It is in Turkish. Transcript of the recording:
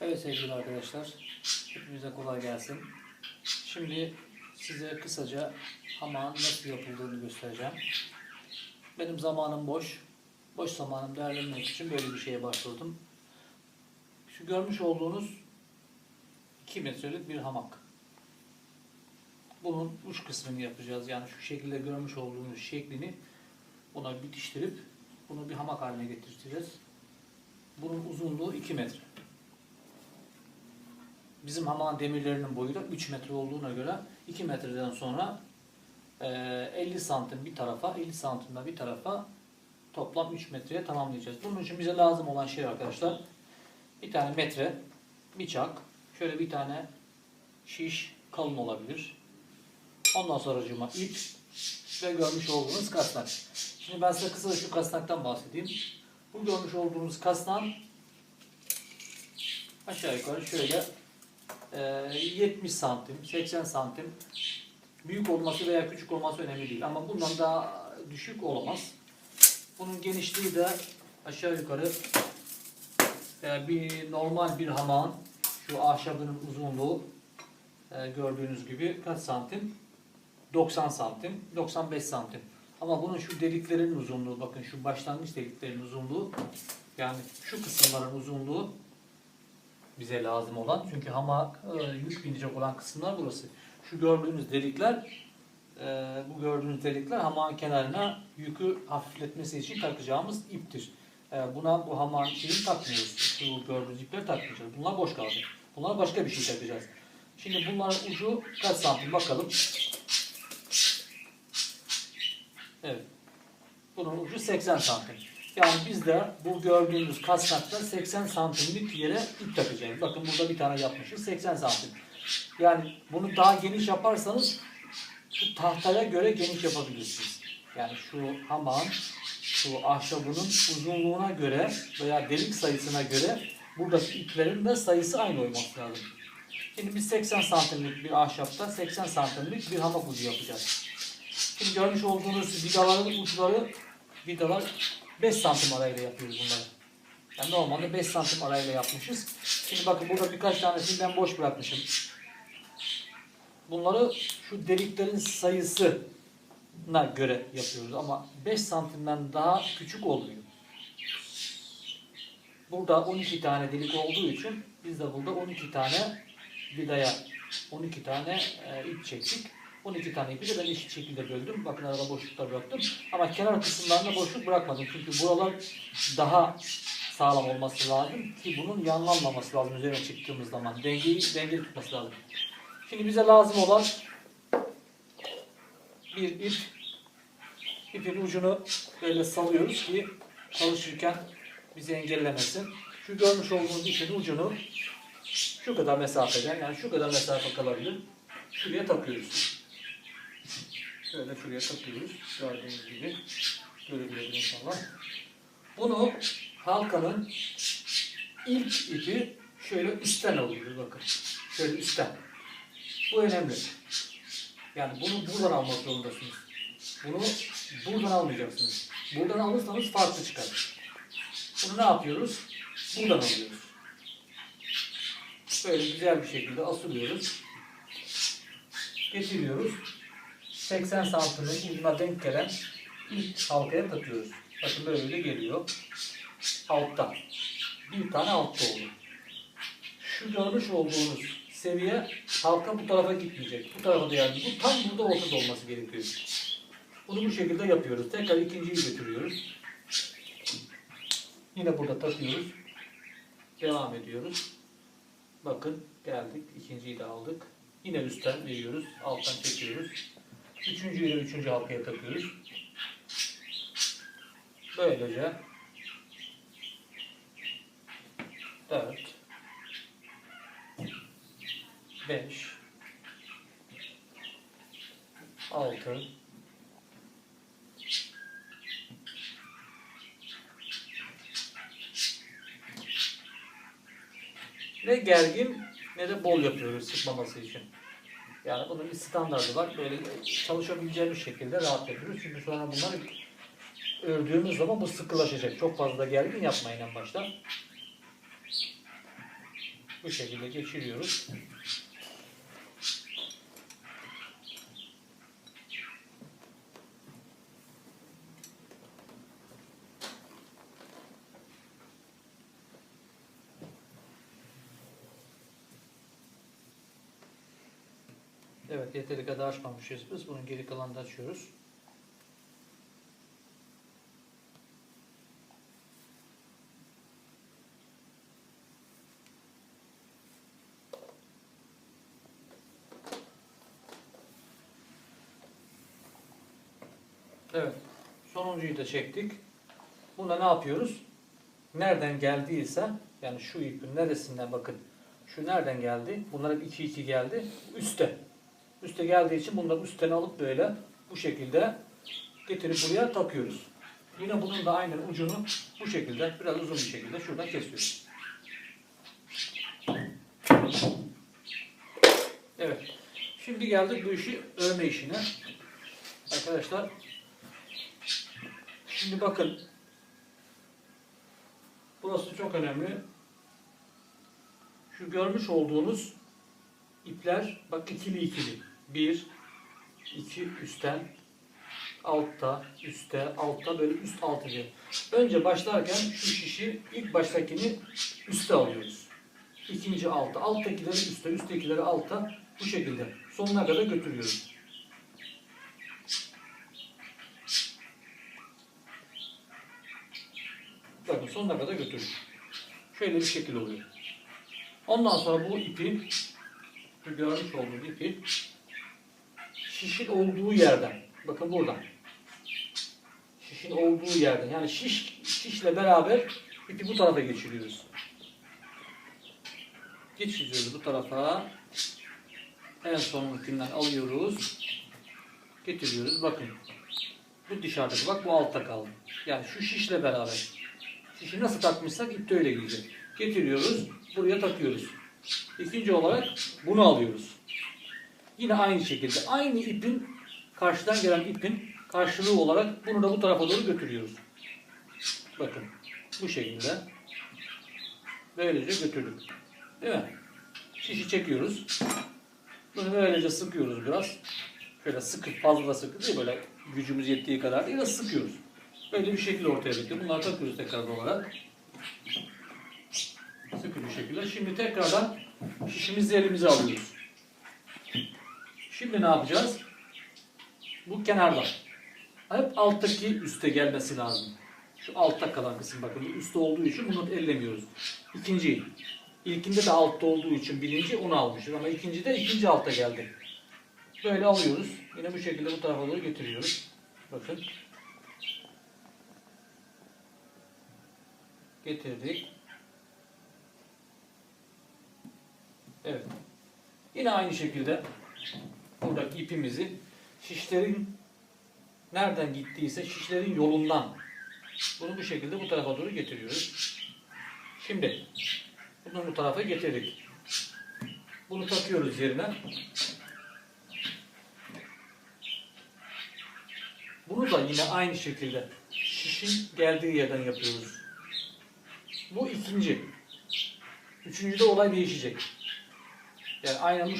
Evet sevgili arkadaşlar, hepimize kolay gelsin. Şimdi size kısaca hamağın nasıl yapıldığını göstereceğim. Benim zamanım boş. Boş zamanım değerlendirmek için böyle bir şeye başvurdum. Şu görmüş olduğunuz 2 metrelik bir hamak. Bunun uç kısmını yapacağız. Yani şu şekilde görmüş olduğunuz şeklini buna bitiştirip bunu bir hamak haline getireceğiz. Bunun uzunluğu 2 metre. Bizim hamağın demirlerinin boyu da 3 metre olduğuna göre 2 metreden sonra eee, 50 santim bir tarafa, 50 santim de bir tarafa toplam 3 metreye tamamlayacağız. Bunun için bize lazım olan şey arkadaşlar bir tane metre, bir çak, şöyle bir tane şiş kalın olabilir. Ondan sonra cıma ip ve görmüş olduğunuz kasnak. Şimdi ben size kısaca şu kasnaktan bahsedeyim. Bu görmüş olduğunuz kasnağın aşağı yukarı şöyle e, 70 santim, 80 santim büyük olması veya küçük olması önemli değil. Ama bundan daha düşük olamaz. Bunun genişliği de aşağı yukarı e, bir normal bir hamağın şu ahşabının uzunluğu e, gördüğünüz gibi kaç santim? 90 santim, 95 santim. Ama bunun şu deliklerin uzunluğu, bakın şu başlangıç deliklerin uzunluğu, yani şu kısımların uzunluğu bize lazım olan. Çünkü hamak e, yük binecek olan kısımlar burası. Şu gördüğünüz delikler, e, bu gördüğünüz delikler hamağın kenarına yükü hafifletmesi için takacağımız iptir. E, buna bu hamağın şeyini takmıyoruz. Şu gördüğünüz ipleri takmayacağız. Bunlar boş kaldı. Bunlar başka bir şey takacağız. Şimdi bunların ucu kaç santim bakalım. Evet. Bunun ucu 80 santim. Yani biz de bu gördüğünüz kasnakta 80 santimlik yere ip takacağız. Bakın burada bir tane yapmışız 80 santim. Yani bunu daha geniş yaparsanız şu tahtaya göre geniş yapabilirsiniz. Yani şu hamağın şu ahşabının uzunluğuna göre veya delik sayısına göre buradaki iplerin de sayısı aynı olması lazım. Şimdi biz 80 santimlik bir ahşapta 80 santimlik bir hamak ucu yapacağız. Şimdi görmüş olduğunuz vidaların uçları vidalar 5 santim arayla yapıyoruz bunları. Yani normalde 5 santim arayla yapmışız. Şimdi bakın burada birkaç tanesini ben boş bırakmışım. Bunları şu deliklerin sayısına göre yapıyoruz ama 5 santimden daha küçük oluyor. Burada 12 tane delik olduğu için biz de burada 12 tane vidaya 12 tane e, ip çektik. 12 tane ipi de ben eşit şekilde böldüm. Bakın arada boşluklar bıraktım. Ama kenar kısımlarında boşluk bırakmadım. Çünkü buralar daha sağlam olması lazım ki bunun yanlanmaması lazım üzerine çıktığımız zaman. Dengeyi dengeli tutması lazım. Şimdi bize lazım olan bir ip. İpin ucunu böyle salıyoruz ki çalışırken bizi engellemesin. Şu görmüş olduğunuz ipin ucunu şu kadar mesafeden yani şu kadar mesafe kalabilir. Şuraya takıyoruz. Şöyle şuraya takıyoruz. Gördüğünüz gibi. Görebilir inşallah. Bunu halkanın ilk ipi şöyle üstten alıyoruz bakın. Şöyle üstten. Bu önemli. Yani bunu buradan almak zorundasınız. Bunu buradan almayacaksınız. Buradan alırsanız farklı çıkar. Bunu ne yapıyoruz? Buradan alıyoruz. Böyle güzel bir şekilde asılıyoruz. Getiriyoruz. 80 santimin ucuna denk gelen ilk halkaya takıyoruz. Bakın böyle geliyor. Alttan. Bir tane altta oldu. Şu görmüş olduğunuz seviye halka bu tarafa gitmeyecek. Bu tarafa da yani bu tam burada ortada olması gerekiyor. Bunu bu şekilde yapıyoruz. Tekrar ikinciyi götürüyoruz. Yine burada takıyoruz. Devam ediyoruz. Bakın geldik. ikinciyi de aldık. Yine üstten veriyoruz. Alttan çekiyoruz. Üçüncüyü de üçüncü halkaya takıyoruz. Böylece dört beş altı ne gergin ne de bol yapıyoruz sıkmaması için. Yani bunun bir standardı var. Böyle çalışabileceğimiz şekilde rahat yapıyoruz. Çünkü sonra bunları ördüğümüz zaman bu sıkılaşacak. Çok fazla gergin yapmayın en başta. bu şekilde geçiriyoruz. Evet yeteri kadar açmamışız biz. Bunun geri kalanını da açıyoruz. Evet. Sonuncuyu da çektik. Bunda ne yapıyoruz? Nereden geldiyse yani şu ipin neresinden bakın. Şu nereden geldi? Bunlar hep 2 2 geldi. Üste. Üste geldiği için bunları üstten alıp böyle bu şekilde getirip buraya takıyoruz. Yine bunun da aynı ucunu bu şekilde biraz uzun bir şekilde şuradan kesiyoruz. Evet. Şimdi geldik bu işi örme işine. Arkadaşlar Şimdi bakın. Burası çok önemli. Şu görmüş olduğunuz ipler bak ikili ikili. Bir, iki üstten, altta, üstte, altta böyle üst altı diye. Önce başlarken şu şişi ilk baştakini üste alıyoruz. İkinci alta, alttakileri üste, üsttekileri alta bu şekilde sonuna kadar götürüyoruz. Bakın sonuna kadar götürür. Şöyle bir şekil oluyor. Ondan sonra bu ipi, görmüş olduğunuz ipi şişin olduğu yerden, bakın buradan. Şişin olduğu yerden, yani şiş şişle beraber ipi bu tarafa geçiriyoruz. Geçiriyoruz bu tarafa. En son ipinden alıyoruz. Getiriyoruz. Bakın. Bu dışarıdaki bak bu altta kaldı. Yani şu şişle beraber. Şişi nasıl takmışsak ip de öyle gidecek. Getiriyoruz, buraya takıyoruz. İkinci olarak bunu alıyoruz. Yine aynı şekilde aynı ipin karşıdan gelen ipin karşılığı olarak bunu da bu tarafa doğru götürüyoruz. Bakın bu şekilde böylece götürdük. Değil mi? Şişi çekiyoruz. Bunu böylece sıkıyoruz biraz. Şöyle sıkı fazla da sıkı değil böyle gücümüz yettiği kadar değil de sıkıyoruz. Böyle bir şekil ortaya çıktı. Bunları takıyoruz tekrar olarak. Sıkı bir şekilde. Şimdi tekrardan şişimizi elimize alıyoruz. Şimdi ne yapacağız? Bu kenarda. Hep alttaki üste gelmesi lazım. Şu altta kalan kısım bakın. Üstte olduğu için bunu ellemiyoruz. İkinci. İlkinde de altta olduğu için birinci onu almışız. Ama ikinci de ikinci altta geldi. Böyle alıyoruz. Yine bu şekilde bu tarafa doğru getiriyoruz. Bakın. getirdik. Evet. Yine aynı şekilde buradaki ipimizi şişlerin nereden gittiyse şişlerin yolundan bunu bu şekilde bu tarafa doğru getiriyoruz. Şimdi bunu bu tarafa getirdik. Bunu takıyoruz yerine. Bunu da yine aynı şekilde şişin geldiği yerden yapıyoruz. Bu ikinci. Üçüncüde olay değişecek. Yani aynen bu